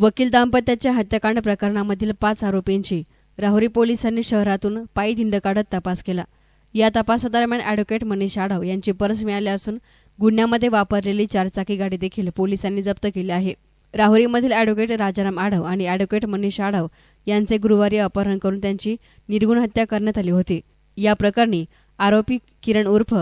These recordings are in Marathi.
वकील दाम्पत्याच्या हत्याकांड प्रकरणामधील पाच आरोपींची राहुरी पोलिसांनी शहरातून पायी दिंड काढत तपास केला. या तपासादरम्यान अॅडव्होकेट मनीष आढाव यांची परस मिळाली असून गुन्ह्यामध्ये वापरलेली चारचाकी गाडी देखील पोलिसांनी जप्त केली आहे. राहुरीमधील अॅडव्होकेट राजाराम आढाव आणि अॅडव्होकेट मनीष आढाव यांचे गुरुवारी अपहरण करून त्यांची निर्गुण हत्या करण्यात आली होती. या प्रकरणी आरोपी किरण उर्फ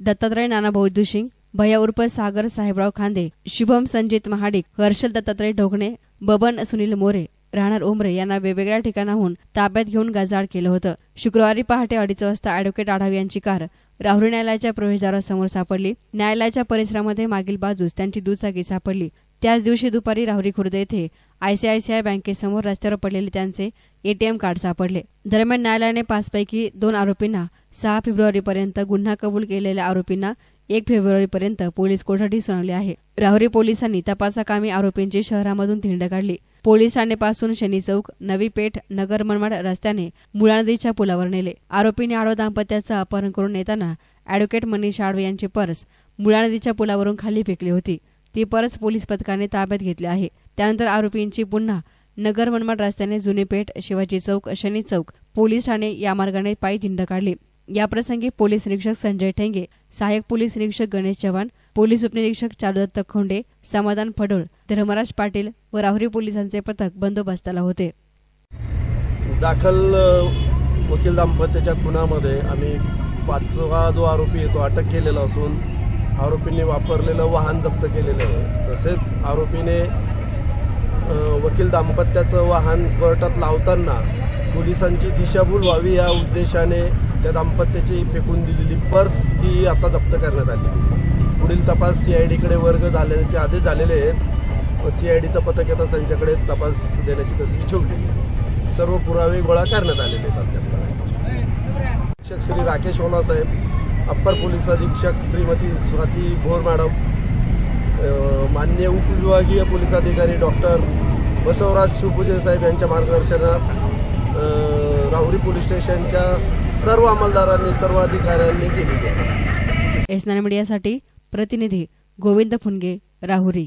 दत्तात्रय नानाभाऊ दुशिंग भया उर्फ सागर साहेबराव खांदे शुभम संजित महाडिक हर्षल दत्तात्रय ढोकणे बबन सुनील मोरे राहणार उमरे यांना वेगवेगळ्या ठिकाणाहून ताब्यात घेऊन गजाळ केलं होतं. शुक्रवारी पहाटे अडीच वाजता अॅडव्होकेट आढाव यांची कार राहुरी न्यायालयाच्या प्रवेशद्वारासमोर सापडली. न्यायालयाच्या परिसरामध्ये मागील बाजूस त्यांची दुचाकी सापडली. त्याच दिवशी दुपारी राहुरी खुर्द येथे आयसीआयसीआय बँकेसमोर रस्त्यावर पडलेले त्यांचे एटीएम कार्ड सापडले. दरम्यान न्यायालयाने पाचपैकी दोन आरोपींना सहा फेब्रुवारीपर्यंत गुन्हा कबूल केलेल्या आरोपींना एक फेब्रुवारीपर्यंत पोलीस कोठडी सुनावली आहे. राहुरी पोलिसांनी तपासाकामी आरोपींची शहरामधून धिंड काढली. पोलीस ठाणेपासून शनी चौक नवी पेठ नगर मनमाड रस्त्याने मुळा नदीच्या पुलावर नेले. आरोपींनी आडव दाम्पत्याचं अपहरण करून नेताना अॅडव्होकेट मनीष आडवे यांची पर्स मुळा नदीच्या पुलावरून खाली फेकली होती. ती परत पोलीस पथकाने ताब्यात घेतली आहे. त्यानंतर आरोपींची पुन्हा नगर मनमाड रस्त्याने जुने पेठ शिवाजी चौक शनी चौक पोलीस ठाणे या मार्गाने पायी दिंड काढली. याप्रसंगी पोलीस निरीक्षक संजय ठेंगे सहाय्यक पोलीस निरीक्षक गणेश चव्हाण पोलीस उपनिरीक्षक चारुदत्त खोंडे समाधान फडोळ धर्मराज पाटील व राहुरी पोलिसांचे पथक बंदोबस्ताला होते. दाखल वकील दाम्पत्याच्या खुनामध्ये आम्ही पाचवा जो आरोपी आहे तो अटक केलेला असून आरोपींनी वापरलेलं वाहन जप्त केलेलं आहे. तसेच आरोपीने वकील दाम्पत्याचं वाहन कोर्टात लावताना पोलिसांची दिशाभूल व्हावी या उद्देशाने त्या दाम्पत्याची फेकून दिलेली पर्स ती आता जप्त करण्यात आली. पुढील तपास सी आय डीकडे वर्ग झाल्याचे आदेश झालेले आहेत. सी आय डीचं पथक येताच त्यांच्याकडे तपास देण्याची तरतूद ठेवलेली आहे. सर्व पुरावे गोळा करण्यात आलेले आहेत. अद्याप शिक्षक श्री राकेश ओला साहेब. अप्पर पोलीस अधीक्षक श्रीमती स्वाती भोर मॅडम मान्य माननीय उपविभागीय पोलीस अधिकारी डॉक्टर बसवराज शिवपूजे साहेब यांच्या मार्गदर्शनात राहुरी पोलीस स्टेशनच्या सर्व अंमलदारांनी सर्व अधिकाऱ्यांनी केलेली आहे. एस मीडियासाठी प्रतिनिधी गोविंद फुनगे राहुरी.